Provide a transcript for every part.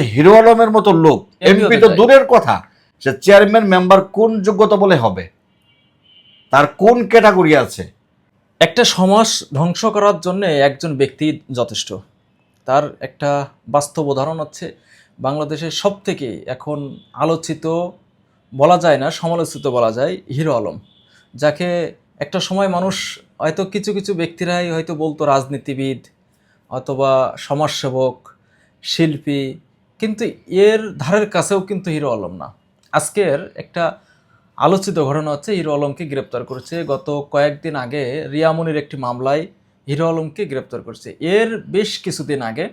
Hero আলমের মতো লোক এমপি তো দূরের কথা সে চেয়ারম্যান মেম্বার কোন যোগ্যতা বলে হবে? তার কোন ক্যাটাগরি আছে? একটা সমাজ ধ্বংস করার জন্য একজন ব্যক্তি যথেষ্ট। তার একটা বাস্তব উদাহরণ হচ্ছে বাংলাদেশের সব থেকে এখন আলোচিত বলা যায় না সমালোচিত বলা যায় হিরো আলম যাকে একটা সময় মানুষ হয়তো কিছু কিছু ব্যক্তিরাই হয়তো বলতো রাজনীতিবিদ অথবা সমাজসেবক শিল্পী কিন্তু এর ধারের কাছেও কিন্তু হিরো আলম না। আজকের একটা আলোচিত ঘটনা হচ্ছে, হিরো আলমকে গ্রেপ্তার করেছে। গত কয়েকদিন আগে রিয়ামনির একটি মামলায় হিরো আলমকে গ্রেপ্তার করেছে। এর বেশ কিছুদিন আগে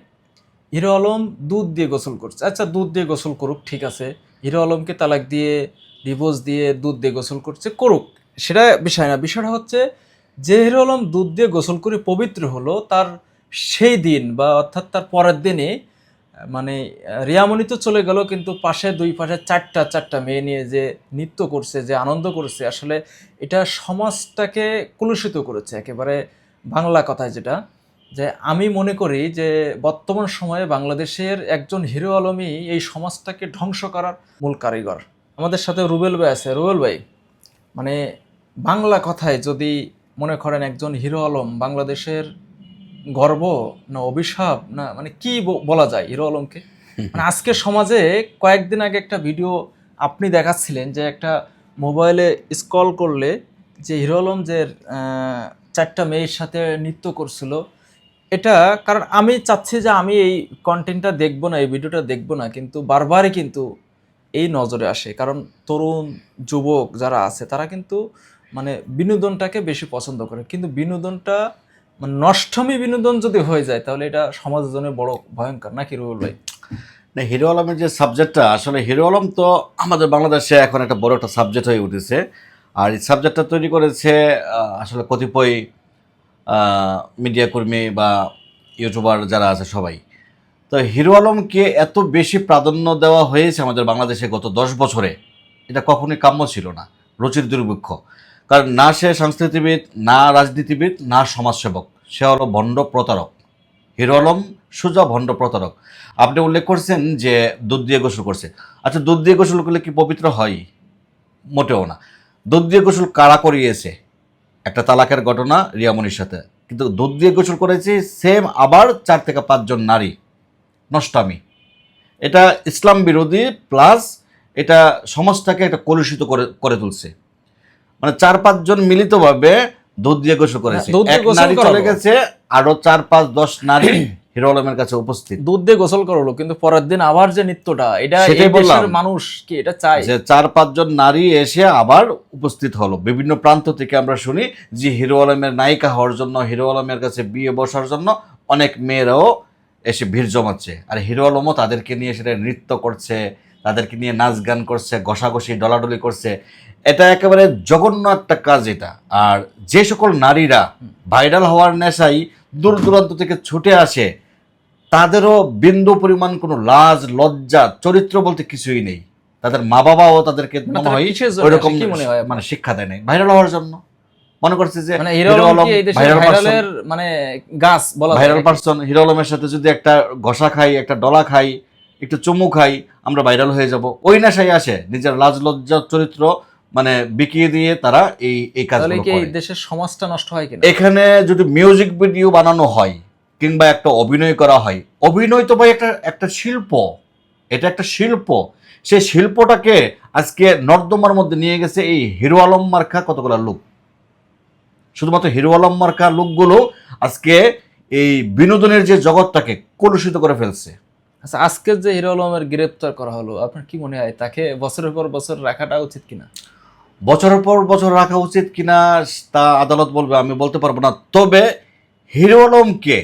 হিরো আলম দুধ দিয়ে গোসল করছে। আচ্ছা দুধ দিয়ে গোসল করুক, ঠিক আছে। হিরো আলমকে তালাক দিয়ে, ডিভোর্স দিয়ে দুধ দিয়ে গোসল করছে, করুক। সেটা বিষয় না। বিষয়টা হচ্ছে যে হিরো আলম দুধ দিয়ে গোসল করে পবিত্র হলো, তার সেই দিন বা অর্থাৎ তার পরের দিনে মানে রিয়ামণি তো চলে গেল, কিন্তু পাশে, দুই পাশে চারটা চারটা মেয়ে নিয়ে যে নৃত্য করছে, যে আনন্দ করছে, আসলে এটা সমাজটাকে কলুষিত করেছে। একেবারে বাংলা কথায় যেটা, যে আমি মনে করি যে বর্তমান সময়ে বাংলাদেশের একজন হিরো আলমই এই সমাজটাকে ধ্বংস করার মূল কারিগর। আমাদের সাথে রুবেল ভাই আছে। রুবেল ভাই মানে বাংলা কথায় যদি মনে করেন একজন হিরো আলম, বাংলাদেশের গর্ব না অভিশাপ না মানে কি বলা যায় হিরো আলমকে? মানে আজকে সমাজে কয়েকদিন আগে একটা ভিডিও আপনি দেখাচ্ছিলেন যে একটা মোবাইলে স্ক্রল করলে যে হিরো আলম যে চারটা মেয়ের সাথে নৃত্য করছিল এটা কারণ আমি চাচ্ছি যে আমি এই কন্টেন্টটা দেখব না এই ভিডিওটা দেখব না কিন্তু বারবারই কিন্তু এই নজরে আসে। কারণ তরুণ যুবক যারা আছে তারা কিন্তু মানে বিনোদনটাকে বেশি পছন্দ করে। কিন্তু বিনোদনটা মানে নষ্টমী বিনোদন যদি হয়ে যায়, তাহলে এটা সমাজের জন্য বড় ভয়ঙ্কর। নাকি রুবেল ভাই? না, হিরো আলমের যে সাবজেক্টটা আসলে হিরো আলম তো আমাদের বাংলাদেশে এখন একটা বড় একটা সাবজেক্ট হয়ে উঠেছে। আর এই সাবজেক্টটা তৈরি করেছে আসলে কতিপয় মিডিয়া কর্মী বা ইউটিউবার যারা আছে সবাই। তো হিরো আলমকে এত বেশি প্রাধান্য দেওয়া হয়েছে আমাদের বাংলাদেশে গত দশ বছরে, এটা কখনোই কাম্য ছিল না। রুচির দুর্ভিক্ষ। কারণ না সে সংস্কৃতিবিদ, না রাজনীতিবিদ, না সমাজসেবক। সে হলো ভণ্ড প্রতারক। হিরো আলম, সোজা ভণ্ড প্রতারক। আপনি উল্লেখ করছেন যে দুধ দিয়ে গোসল করছে। আচ্ছা দুধ দিয়ে গোসল করলে কি পবিত্র হয়? মোটেও না। দুধ দিয়ে গোসল কারা করিয়েছে? একটা তালাকের ঘটনা রিয়ামনির সাথে। কিন্তু দুধ দিয়ে গোসল করেছে সেম আবার চার থেকে পাঁচজন নারী। নষ্টামি। এটা ইসলাম বিরোধী প্লাস এটা সমাজটাকে একটা কলুষিত করে করে তুলছে। মানে চার পাঁচজন মিলিতভাবে দুধ দিয়ে গোসল করেছে। দুধ দিয়ে এক নারী চলে গেছে আরও চার পাঁচ দশ নারী হিরো আলমের কাছে উপস্থিত। দুধ দিয়ে গোসল করল কিন্তু পরের দিন আবার যে নৃত্যটা এটা এই দেশের মানুষ কি এটা চায়? যে চার পাঁচজন নারী এসে আবার উপস্থিত হলো। বিভিন্ন প্রান্ত থেকে আমরা শুনি যে হিরো আলমের নায়িকা হওয়ার জন্য হিরো আলমের কাছে বিয়ে বসার জন্য অনেক মেয়েরাও এসে ভিড় জমাচ্ছে। আর হিরো আলমও তাদেরকে নিয়ে সেটা নৃত্য করছে তাদেরকে নিয়ে নাচ গান করছে ঘষাঘষি ডলাডলি করছে। এটা একেবারে জঘন্য একটা কাজ এটা। আর যে সকল নারীরা ভাইরাল হওয়ার নেশায় দূর দূরান্ত থেকে ছুটে আসে তাদেরও বিন্দু পরিমাণ কোনো লাজ লজ্জা চরিত্র বলতে কিছুই নেই। তাদের মা বাবাও তাদেরকে মনে হয় ওইরকম মনে হয়? মানে শিক্ষা দেয় নাই। ভাইরাল হওয়ার জন্য। মনে করছে যে মানে। ভাইরালের মানে গাছ বলা ভাইরাল পার্সন হিরো আলমের সাথে যদি একটা ঘষা খাই একটা ডলা খাই একটু চুমু খাই আমরা ভাইরাল হয়ে যাব। ওই নেশায় আসে নিজের লাজ লজ্জা চরিত্র মানে বিকিয়ে দিয়ে তারা এই এই কাজগুলো করে। দেশের সমাজটা নষ্ট হয় কিনা? এখানে যদি মিউজিক ভিডিও বানানো হয় কিংবা একটা অভিনয় করা হয় অভিনয় তো ভাই একটা একটা শিল্প। এটা একটা শিল্প। সেই শিল্পটাকে আজকে নর্দমার মধ্যে নিয়ে গেছে এই হিরো আলম মার্কা কতগুলো লোক? শুধুমাত্র হিরো আলম মার্কা লোকগুলো আজকে এই বিনোদনের যে জগৎটাকে কলুষিত করে ফেলছে। আচ্ছা আজকের যে হিরো আলমের গ্রেপ্তার করা হলো, আপনার কি মনে হয় তাকে বছরের পর বছর রাখাটা উচিত কিনা? বছরের পর বছর রাখা উচিত কিনা তা আদালত বলবে, আমি বলতে পারব না। তবে হিরো আলমকে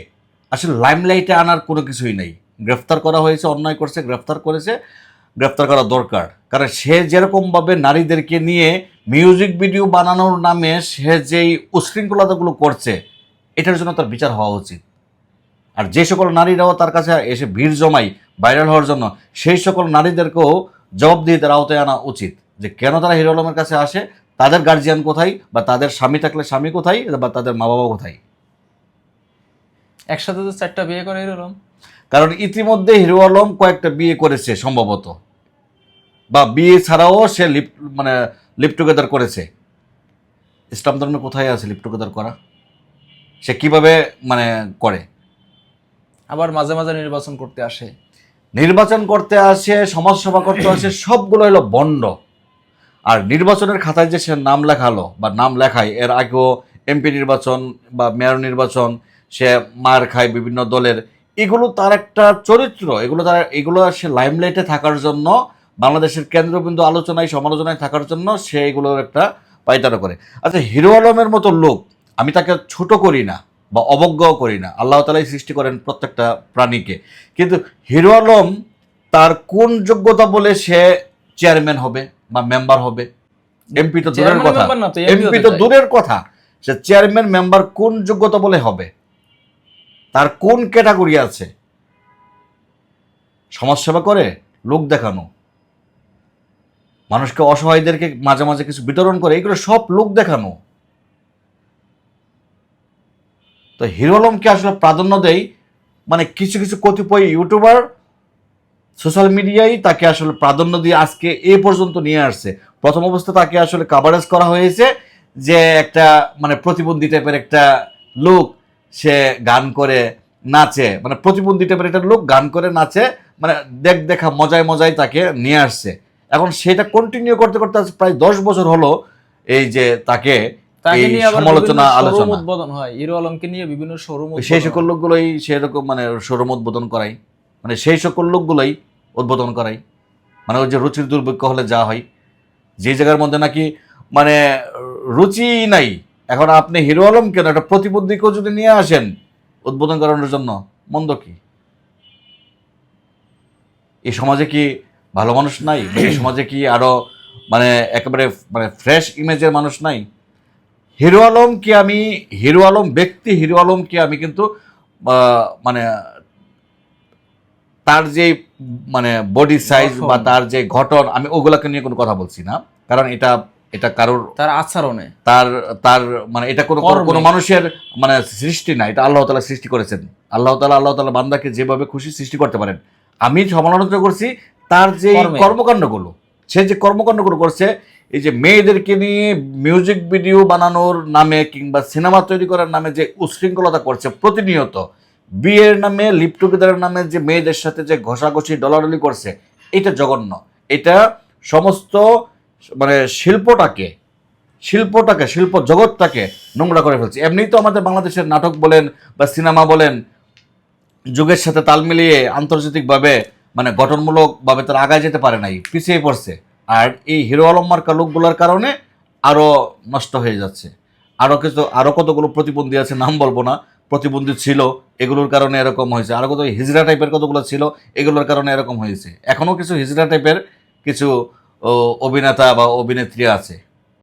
আসলে লাইমলাইটে আনার কোনো কিছুই নেই। গ্রেফতার করা হয়েছে, অন্যায় করছে, গ্রেফতার করেছে, গ্রেফতার করা দরকার। কারণ সে যেরকমভাবে নারীদেরকে নিয়ে মিউজিক ভিডিও বানানোর নামে সে যেই উশৃঙ্খলতাগুলো করছে, এটার জন্য তার বিচার হওয়া উচিত। আর যে সকল নারীরাও তার কাছে এসে ভিড় জমাই ভাইরাল হওয়ার জন্য সেই সকল নারীদেরকেও জবাবদিহিতার আওতায় আনা উচিত যে কেন তারা হিরো আলমের কাছে আসে তাদের গার্জিয়ান কোথায় বা তাদের স্বামী থাকলে স্বামী কোথায় বা তাদের মা বাবা কোথায়? একসাথে তো চারটা বিয়ে করে হিরো আলম। কারণ ইতিমধ্যে হিরো আলম কয়েকটা বিয়ে করেছে সম্ভবত। বা বিয়ে ছাড়াও সে লিপ মানে লিপ টুগেদার করেছে। ইসলাম ধর্মে কোথায় আছে লিপ টুগেদার করা? সে কীভাবে মানে করে? আবার মাঝে মাঝে নির্বাচন করতে আসে। নির্বাচন করতে আসে সমাজসেবা করতে আসে সবগুলো হলো বন্ড। আর নির্বাচনের খাতায় যে সে নাম লেখালো বা নাম লেখায় এর আগেও এমপি নির্বাচন বা মেয়র নির্বাচন সে মার খায় বিভিন্ন দলের এগুলো তার একটা চরিত্র। এগুলো তার এগুলো সে লাইমলাইটে থাকার জন্য বাংলাদেশের কেন্দ্রবিন্দু আলোচনায় সমালোচনায় থাকার জন্য সে এগুলোর একটা পাইতারা করে। আচ্ছা হিরো আলমের মতো লোক আমি তাকে ছোট করি না। বা অবজ্ঞাও করি না। আল্লাহ তালাই সৃষ্টি করেন প্রত্যেকটা প্রাণীকে। কিন্তু হিরো আলম তার কোন যোগ্যতা বলে সে চেয়ারম্যান হবে বা মেম্বার হবে? এমপি তো দূরের কথা। এমপি তো দূরের কথা। সে চেয়ারম্যান মেম্বার কোন যোগ্যতা বলে হবে? তার কোন ক্যাটাগরি আছে? সমাজসেবা করে লোক দেখানো। মানুষকে অসহায়দেরকে মাঝে মাঝে কিছু বিতরণ করে এগুলো সব লোক দেখানো। তো হিরো আলমকে আসলে প্রাধান্য দেয় মানে কিছু কিছু কতিপয় ইউটিউবার সোশ্যাল মিডিয়ায় তাকে আসলে প্রাধান্য দিয়ে আজকে এ পর্যন্ত নিয়ে আসছে। প্রথম অবস্থা তাকে আসলে কাভারেজ করা হয়েছে যে একটা মানে প্রতিবন্ধী টাইপের একটা লোক সে গান করে, নাচে। মানে প্রতিবন্ধী টাইপের একটা লোক গান করে, নাচে মানে দেখ দেখা, মজায় মজায় তাকে নিয়ে আসছে। এখন সেটা কন্টিনিউ করতে করতে প্রায় দশ বছর হলো এই যে তাকে তাকে এই নিয়ে আবার সমালোচনা আলোচনা। উদ্বোধন হয়। হিরো আলমকে নিয়ে বিভিন্ন শোরুম সেই সকল লোকগুলোই সেরকম মানে শোরুম উদ্বোধন করাই মানে সেই সকল লোকগুলোই উদ্বোধন করাই মানে ওই যে রুচির দুর্ভিক্ষ হলে যা হয়। যে জায়গার মধ্যে নাকি মানে রুচি নাই এখন আপনি হিরো আলম কেন একটা প্রতিবন্ধীকেও যদি নিয়ে আসেন উদ্বোধন করানোর জন্য মন্দ কি? এই সমাজে কি ভালো মানুষ নাই? এই সমাজে কি আরও মানে একেবারে মানে ফ্রেশ ইমেজের মানুষ নাই? হিরো আলম কি আমি হিরো আলম ব্যক্তি হিরো আলম কি আমি কিন্তু মানে তার যে মানে বডি সাইজ বা তার যে গঠন আমি ওগুলাকে নিয়ে কোনো কথা বলছি না। কারণ এটা এটা কারোর তার আচরণে। তার তার মানে এটা কোনো কোনো- মানুষের মানে সৃষ্টি না এটা আল্লাহ তালা সৃষ্টি করেছেন। আল্লাহ তালা আল্লাহ তালা বান্দাকে যেভাবে খুশি সৃষ্টি করতে পারেন। আমি সমালোচনা করছি তার যে কর্মে। কর্মকাণ্ডগুলো সে যে কর্মকাণ্ডগুলো করছে এই যে মেয়েদেরকে নিয়ে মিউজিক ভিডিও বানানোর নামে কিংবা সিনেমা তৈরি করার নামে যে উশৃঙ্খলতা করছে প্রতিনিয়ত, বিয়ের নামে লিপ টুগেদারের নামে যে মেয়েদের সাথে যে ঘষাঘষি, ডলাডলি করছে, এটা জঘন্য। এটা সমস্ত মানে শিল্পটাকে শিল্পটাকে, শিল্প জগৎটাকে নোংরা করে ফেলছে। এমনিই তো আমাদের বাংলাদেশের নাটক বলেন বা সিনেমা বলেন, যুগের সাথে তাল মিলিয়ে আন্তর্জাতিকভাবে মানে গঠনমূলকভাবে তারা আগায় যেতে পারে নাই, পিছিয়ে পড়ছে। আর এই হিরো আলম মার্কা লোকগুলোর কারণে আরও নষ্ট হয়ে যাচ্ছে। আরও কিছু আরও কতগুলো প্রতিবন্ধী আছে নাম বলব না, প্রতিবন্ধী ছিল, এগুলোর কারণে এরকম হয়েছে। আরও কত হিজড়া টাইপের কতগুলো ছিল, এগুলোর কারণে এরকম হয়েছে। এখনও কিছু হিজড়া টাইপের কিছু অভিনেতা বা অভিনেত্রী আছে।